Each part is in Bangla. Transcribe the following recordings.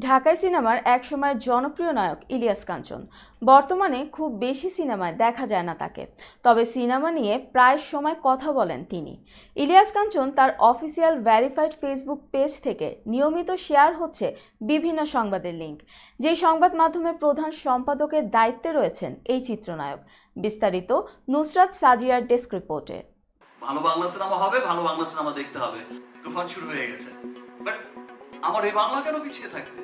ঢাকাই সিনেমার একসময়ের জনপ্রিয় নায়ক ইলিয়াস কাঞ্চন। বর্তমানে খুব বেশি সিনেমায় দেখা যায় না তাকে। তবে সিনেমা নিয়ে প্রায় সময় কথা বলেন তিনি। ইলিয়াস কাঞ্চন তার অফিসিয়াল ভ্যারিফাইড ফেসবুক পেজ থেকে নিয়মিত শেয়ার হচ্ছে বিভিন্ন সংবাদের লিঙ্ক যেই সংবাদ মাধ্যমে প্রধান সম্পাদকের দায়িত্বে রয়েছেন এই চিত্রনায়ক। বিস্তারিত নুসরাত সাজিয়ার ডেস্ক রিপোর্টে। ভালো বাংলা সিনেমা হবে, ভালো বাংলা সিনেমা দেখতে হবে। তুফান শুরু হয়ে গেছে। বাট আমার এই বাংলা কেন পিছিয়ে থাকবে?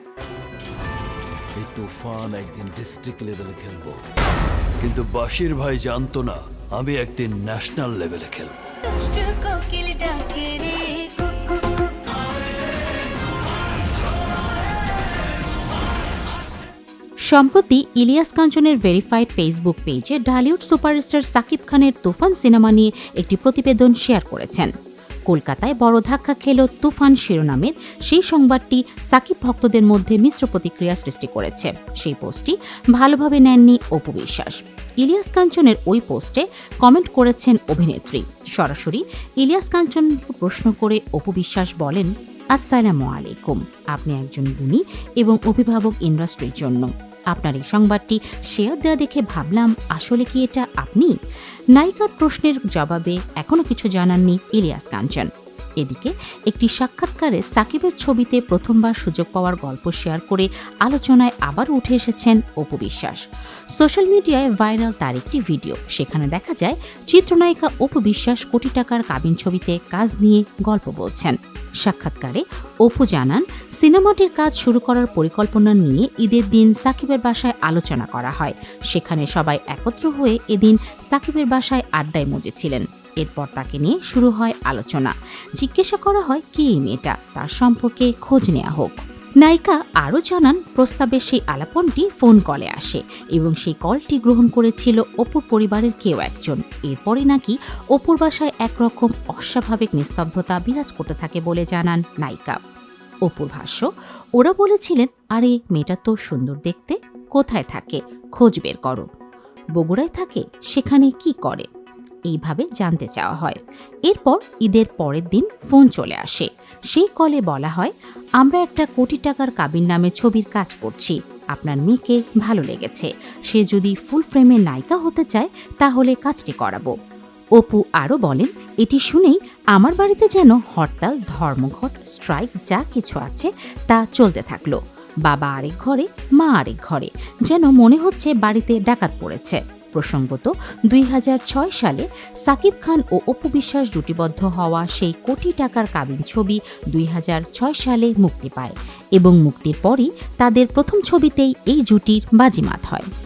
এই তুফান একদিন ডিস্ট্রিক্ট লেভেলে খেলব। কিন্তু বাশির ভাই জানতো না আমি একদিন ন্যাশনাল লেভেলে খেলব। সম্প্রতি ইলিয়াস কাঞ্চনের ভেরিফাইড ফেসবুক পেজে ঢালিউড সুপারস্টার সাকিব খানের তুফান সিনেমা নিয়ে একটি প্রতিবেদন শেয়ার করেছেন। কলকাতায় বড় ধাক্কা খেল তুফান শিরোনামের। সেই সংবাদটি সাকিব ভক্তদের মধ্যে মিশ্র প্রতিক্রিয়া সৃষ্টি করেছে। সেই পোস্টটি ভালোভাবে নেননি অপু বিশ্বাস। ইলিয়াস কাঞ্চনের ওই পোস্টে কমেন্ট করেছেন অভিনেত্রী। সরাসরি ইলিয়াস কাঞ্চনকে প্রশ্ন করে অপু বিশ্বাস বলেন, আসসালামু আলাইকুম। আপনি একজন গুণী এবং অভিভাবক ইন্ডাস্ট্রির জন্য। আপনার এই সংবাদটি শেয়ার দেওয়া দেখে ভাবলাম, আসলে কি এটা আপনি? নায়িকার প্রশ্নের জবাবে এখনও কিছু জানাননি ইলিয়াস কাঞ্চন। এদিকে একটি সাক্ষাৎকারে সাকিবের ছবিতে প্রথমবার সুযোগ পাওয়ার গল্প শেয়ার করে আলোচনায় আবার উঠে এসেছেন অপু বিশ্বাস। সোশ্যাল মিডিয়ায় ভাইরাল তার একটি ভিডিও। সেখানে দেখা যায়, চিত্রনায়িকা অপু বিশ্বাস কোটি টাকার কাবিন ছবিতে কাজ নিয়ে গল্প বলছেন। সাক্ষাৎকারে অপু জানান, সিনেমাটির কাজ শুরু করার পরিকল্পনা নিয়ে ঈদের দিন সাকিবের বাসায় আলোচনা করা হয়। সেখানে সবাই একত্র হয়ে এদিন সাকিবের বাসায় আড্ডায় মজেছিলেন এরপর তাকে নিয়ে শুরু হয় আলোচনা। জিজ্ঞাসা করা হয়, কে এই মেয়েটা? তার সম্পর্কে খোঁজ নেওয়া হোক। নায়িকা আরও জানান প্রস্তাবের সেই আলাপনটি ফোন কলে আসে এবং সেই কলটি গ্রহণ করেছিল অপুর পরিবারের কেউ একজন। এরপরে নাকি অপুর বাসায় একরকম অস্বাভাবিক নিস্তব্ধতা বিরাজ করতে থাকে বলে জানান নায়িকা। অপুর ভাষ্য, ওরা বলেছিলেন, আরে, মেয়েটা তো সুন্দর দেখতে। কোথায় থাকে? খোঁজ বের করো। বগুড়ায় থাকে, সেখানে কি করে? এইভাবে জানতে চাওয়া হয়। এরপর ঈদের পরের দিন ফোন চলে আসে। সেই কলে বলা হয়, আমরা একটা কোটি টাকার কাবিন নামে ছবির কাজ করছি। আপনার মেয়েকে ভালো লেগেছে। সে যদি ফুল ফ্রেমের নায়িকা হতে চায়, তাহলে কাজটি করাবো। অপু আরও বলেন, এটি শুনেই আমার বাড়িতে যেন হরতাল, ধর্মঘট স্ট্রাইক যা কিছু আছে তা চলতে থাকল। বাবা আরেক ঘরে, মা আরেক ঘরে। যেন মনে হচ্ছে বাড়িতে ডাকাত পড়েছে। প্রসঙ্গত, দুই হাজার ছয় সালে সাকিব খান ও অপু বিশ্বাস জুটিবদ্ধ হওয়া সেই কোটি টাকার কাবিন ছবি দুই হাজার ছয় সালে মুক্তি পায় এবং মুক্তির পরই তাদের প্রথম ছবিতেই এই জুটির বাজিমাত হয়।